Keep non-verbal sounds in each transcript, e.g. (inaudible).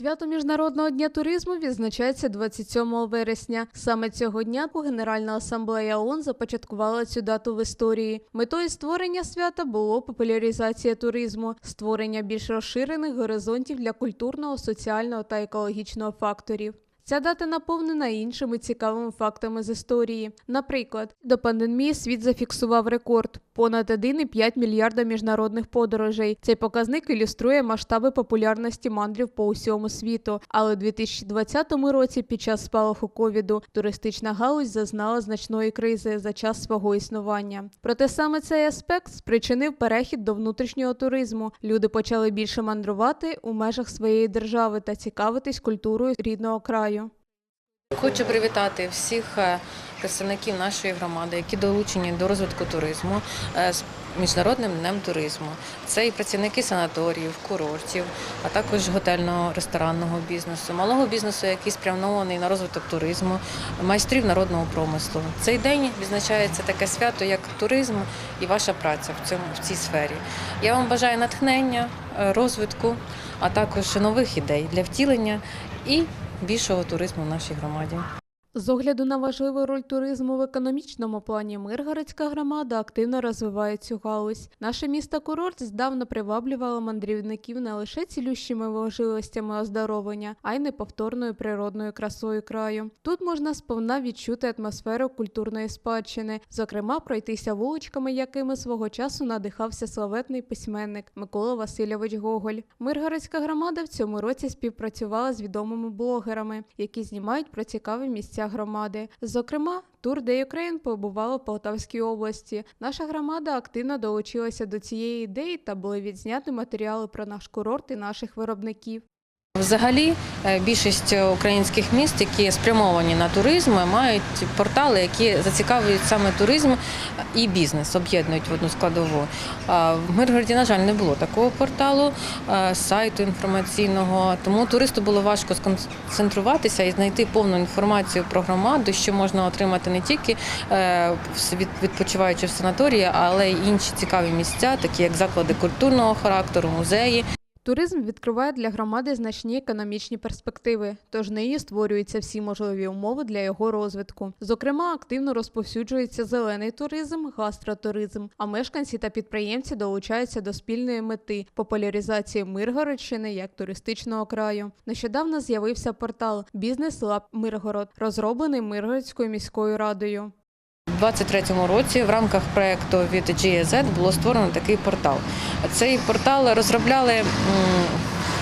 Свято Міжнародного дня туризму відзначається 27 вересня. Саме цього дня Генеральна асамблея ООН започаткувала цю дату в історії. Метою створення свята було популяризація туризму, створення більш розширених горизонтів для культурного, соціального та екологічного факторів. Ця дата наповнена іншими цікавими фактами з історії. Наприклад, до пандемії світ зафіксував рекорд понад 1,5 мільярда міжнародних подорожей. Цей показник ілюструє масштаби популярності мандрів по усьому світу. Але у 2020 році, під час спалаху ковіду, туристична галузь зазнала значної кризи за час свого існування. Проте саме цей аспект спричинив перехід до внутрішнього туризму. Люди почали більше мандрувати у межах своєї держави та цікавитись культурою рідного краю. Хочу привітати всіх е, представників нашої громади, які долучені до розвитку туризму е, з міжнародним днем туризму. Це і працівники санаторіїв, курортів, а також готельного ресторанного бізнесу, малого бізнесу, який спрямований на розвиток туризму, майстрів народного промислу. Цей день відзначається таке свято, як туризм і ваша праця в цьому в цій сфері. Я вам бажаю натхнення, е, розвитку, а також нових ідей для втілення і більшого туризму в нашій громаді. З огляду на важливу роль туризму в економічному плані Миргородська громада активно розвиває цю галузь. Наше місто курорт здавна приваблювало мандрівників не лише цілющими можливостями оздоровлення, а й неповторною природною красою краю. Тут можна сповна відчути атмосферу культурної спадщини, зокрема пройтися вуличками, якими свого часу надихався славетний письменник Микола Васильович Гоголь. Миргородська громада в цьому році співпрацювала з відомими блогерами, які знімають про цікаві місця громади. Зокрема, Тур де Україн побувала в Полтавській області. Наша громада активно долучилася до цієї ідеї та були відзняті матеріали про наш курорт і наших виробників. Взагалі, е, більшість українських міст, які спрямовані на туризм, мають портали, які зацікавлюють саме туризм і бізнес, об'єднують в одну складову. В Миргороді, на жаль, не було такого порталу, е, сайту інформаційного, тому туристу було важко сконцентруватися і знайти повну інформацію про громаду, що можна отримати не тільки е, відпочиваючи в санаторії, але й інші цікаві місця, такі як заклади культурного характеру, музеї. Туризм відкриває для громади значні економічні перспективи, тож нині створюються всі можливі умови для його розвитку. Зокрема, активно розповсюджується зелений туризм, гастротуризм, а мешканці та підприємці долучаються до спільної мети популяризації Миргородщини як туристичного краю. Нещодавно з'явився портал Бізнес Лаб Миргород, розроблений Миргородською міською радою. У 2023 році в рамках проєкту від GIZ було створено такий портал. Цей портал розробляли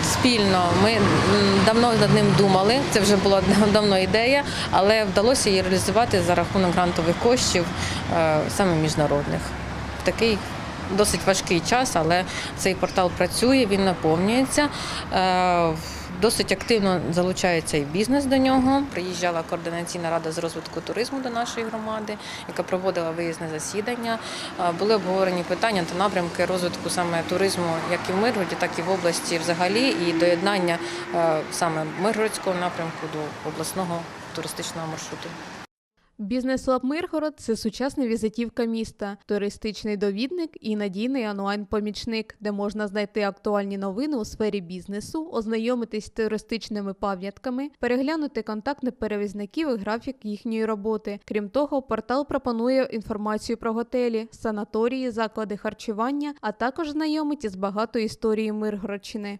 спільно. Ми давно над ним думали. Це вже була (laughs) давно ідея, але вдалося її реалізувати за рахунок грантових коштів е, саме міжнародних. Такий досить важкий час, але цей портал працює, він наповнюється. Е, Досить активно залучається і бізнес до нього. Приїжджала координаційна рада з розвитку туризму до нашої громади, яка проводила виїзне засідання. Е, Були обговорені питання та напрямки розвитку саме туризму, як і в Миргороді, так і в області взагалі, і доєднання е, саме Миргородського напрямку до обласного туристичного маршруту. Бізнес-лаб Миргород це сучасна візитівка міста, туристичний довідник і надійний онлайн-помічник, де можна знайти актуальні новини у сфері бізнесу, ознайомитись з туристичними пам'ятками, переглянути контактних перевізників і графік їхньої роботи. Крім того, портал пропонує інформацію про готелі, санаторії, заклади харчування, а також знайомить із багатою історією Миргородщини.